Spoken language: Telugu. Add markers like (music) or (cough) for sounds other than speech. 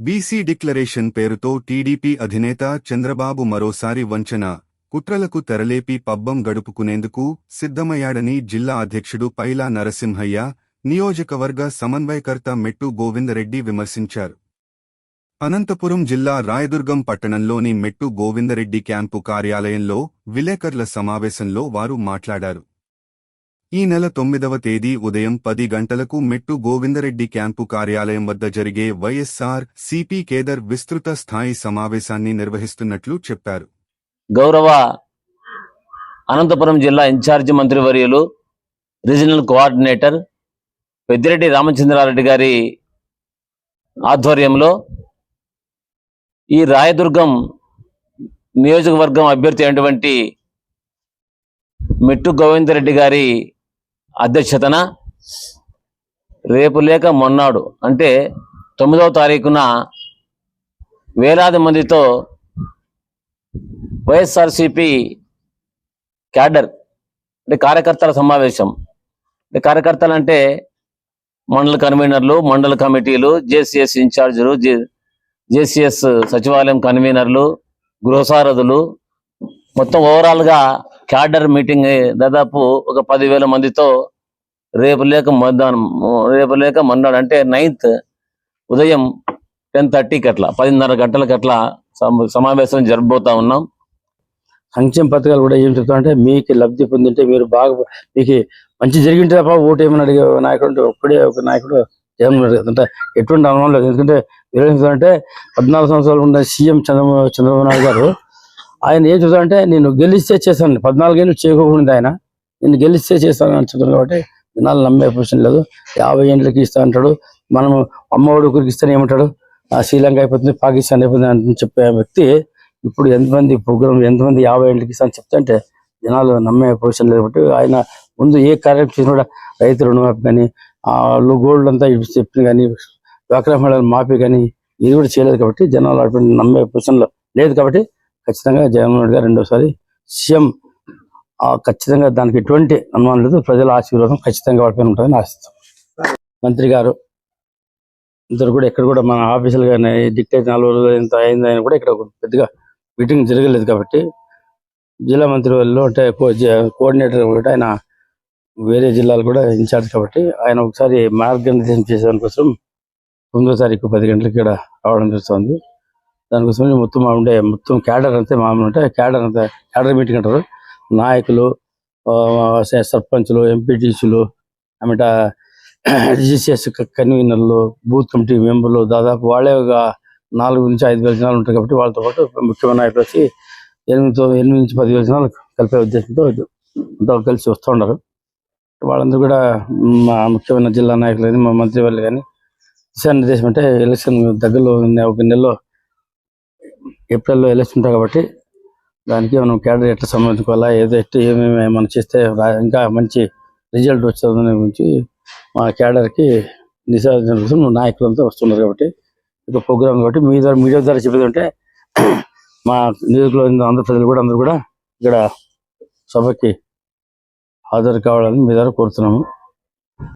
బీసీ డిక్లరేషన్ పేరుతో టీడీపీ అధినేత చంద్రబాబు మరోసారి వంచన కుట్రలకు తెరలేపి పబ్బం గడుపుకునేందుకు సిద్ధమయ్యాడని జిల్లా అధ్యక్షుడు పైలా నరసింహయ్య నియోజకవర్గ సమన్వయకర్త మెట్టు గోవిందరెడ్డి విమర్శించారు. అనంతపురం జిల్లా రాయదుర్గం పట్టణంలోని మెట్టు గోవిందరెడ్డి క్యాంపు కార్యాలయంలో విలేకరుల సమావేశంలో వారు మాట్లాడారు. ఈ నెల తొమ్మిదవ తేదీ ఉదయం పది గంటలకు మెట్టు గోవిందరెడ్డి క్యాంపు కార్యాలయం వద్ద జరిగే వైఎస్సార్ సిపి కేదర్ విస్తృత స్థాయి సమావేశాన్ని నిర్వహిస్తున్నట్లు చెప్పారు. గౌరవ అనంతపురం జిల్లా ఇన్ఛార్జి మంత్రివర్యులు రీజనల్ కోఆర్డినేటర్ పెద్దిరెడ్డి రామచంద్రారెడ్డి గారి ఆధ్వర్యంలో ఈ రాయదుర్గం నియోజకవర్గం అభ్యర్థి అయినటువంటి మెట్టు గోవిందరెడ్డి గారి అధ్యక్షతన రేపు లేక మొన్నాడు. అంటే తొమ్మిదవ తారీఖున వేలాది మందితో వైఎస్ఆర్సిపి క్యాడర్ అంటే కార్యకర్తల సమావేశం. అంటే కార్యకర్తలు అంటే మండల కన్వీనర్లు మండల కమిటీలు జేసీఎస్ ఇన్ఛార్జీలు జే జేసీఎస్ సచివాలయం కన్వీనర్లు గృహసారథులు. మొత్తం ఓవరాల్గా క్యాడర్ మీటింగ్ దాదాపు ఒక పదివేల మందితో రేపు లేక మధ్యాహ్నం రేపు లేక మన్నాడు అంటే నైన్త్ ఉదయం టెన్ థర్టీకి అట్లా పదిన్నర గంటలకి అట్లా సమావేశం జరగబోతా ఉన్నాం. సంక్షేమ పథకాలు కూడా ఏం చెప్తామంటే మీకు లబ్ధి పొందింటే మీరు బాగా మీకు మంచి జరిగింటే తప్ప ఓటు ఏమని అడిగే నాయకుడు అంటే ఒక్కడే ఒక నాయకుడు జగన్మోహన్ రెడ్డి అంటే ఎటువంటి అనుమానం లేదు. ఎందుకంటే అంటే పద్నాలుగు సంవత్సరాలు ఉన్న సీఎం చంద్రబాబు చంద్రబాబు నాయుడు గారు ఆయన ఏం చెప్తారంటే నేను గెలిస్తే చేస్తాను పద్నాలుగేళ్ళు చేయకుండా ఆయన నేను గెలిస్తే చేస్తాను అని చెప్తున్నాను కాబట్టి జనాలు నమ్మే పొజిషన్ లేదు. యాభై ఏళ్ళకి ఇస్తా అంటాడు. మనం అమ్మఒడి ఒకరికి ఇస్తాను ఏమంటాడు? శ్రీలంక అయిపోతుంది పాకిస్తాన్ అయిపోతుంది అని చెప్పే వ్యక్తి ఇప్పుడు ఎంతమంది ప్రోగ్రామ్ ఎంతమంది యాభై ఏళ్ళకి ఇస్తా అని చెప్తుంటే జనాలు నమ్మే పొజిషన్ లేదు కాబట్టి ఆయన ముందు ఏ కార్యం చేసినా కూడా రైతు రుణమాఫీ కానీ ఆ గోల్డ్ అంతా చెప్పిన కానీ డ్వాక్రా మహిళల మాఫీ కానీ ఇది కూడా చేయలేదు కాబట్టి జనాలు అటువంటి నమ్మే పొజిషన్లో లేదు కాబట్టి ఖచ్చితంగా జగన్మోహన్ రెడ్డి గారు రెండోసారి సీఎం ఖచ్చితంగా దానికి ఎటువంటి అనుమానం లేదు. ప్రజల ఆశీర్వాదం ఖచ్చితంగా వాడిపైన ఉంటుందని ఆశిస్తాం. మంత్రి గారు ఇద్దరు కూడా ఎక్కడ కూడా మన ఆఫీసులు కానీ డిక్టేట్ నాలుగు రోజులు ఎంత అయిందని కూడా ఇక్కడ పెద్దగా మీటింగ్ జరగలేదు కాబట్టి జిల్లా మంత్రి వాళ్ళు అంటే కో- కోఆర్డినేటర్ కూడా ఆయన వేరే జిల్లాలు కూడా ఇన్ఛార్జ్ కాబట్టి ఆయన ఒకసారి మార్గనిర్దేశం చేసేదానికోసం తొమ్మిదో తారీఖు పది గంటలకు ఇక్కడ రావడం జరుగుతుంది. దానికోసం మొత్తం ఉండే మొత్తం క్యాడర్ అంతే మామూలు ఉంటే క్యాడర్ అంతా క్యాడర్ మీటింగ్ అంటారు. నాయకులు సర్పంచ్లు ఎంపీటీసీలు ఆమెట రిజిస్ట్రేస్ కన్వీనర్లు బూత్ కమిటీ మెంబర్లు దాదాపు వాళ్ళే ఒక నాలుగు నుంచి ఐదు వేల జనాలు ఉంటారు కాబట్టి వాళ్ళతో పాటు ముఖ్యమైన నాయకులు వచ్చి ఎనిమిది ఎనిమిది నుంచి పది జనాలు కలిపే ఉద్దేశంతో అంతా కలిసి వస్తూ ఉన్నారు. వాళ్ళందరూ కూడా మా ముఖ్యమైన జిల్లా నాయకులు కానీ మా మంత్రి వాళ్ళు కానీ దిశానిర్దేశం అంటే ఎలక్షన్ దగ్గరలో ఒక నెలలో ఏప్రిల్లో ఎలక్షన్ ఉంటాయి కాబట్టి దానికి మనం క్యాడర్ ఎట్లా సంబంధించుకోవాలా? ఏదో ఎట్లా ఏమేమి మనం చేస్తే ఇంకా మంచి రిజల్ట్ వచ్చేదని గురించి మా క్యాడర్కి దిశానిర్దేశం కోసం నాయకులంతా వస్తున్నారు కాబట్టి ఇక ప్రోగ్రామ్ కాబట్టి మీ ద్వారా మీడియా ద్వారా చెప్పేది అంటే (clears throat) మా నియోజకవర్గంలో ఆంధ్ర ప్రజలు కూడా అందరూ కూడా ఇక్కడ సభకి హాజరు కావాలని మీ ద్వారా కోరుతున్నాము.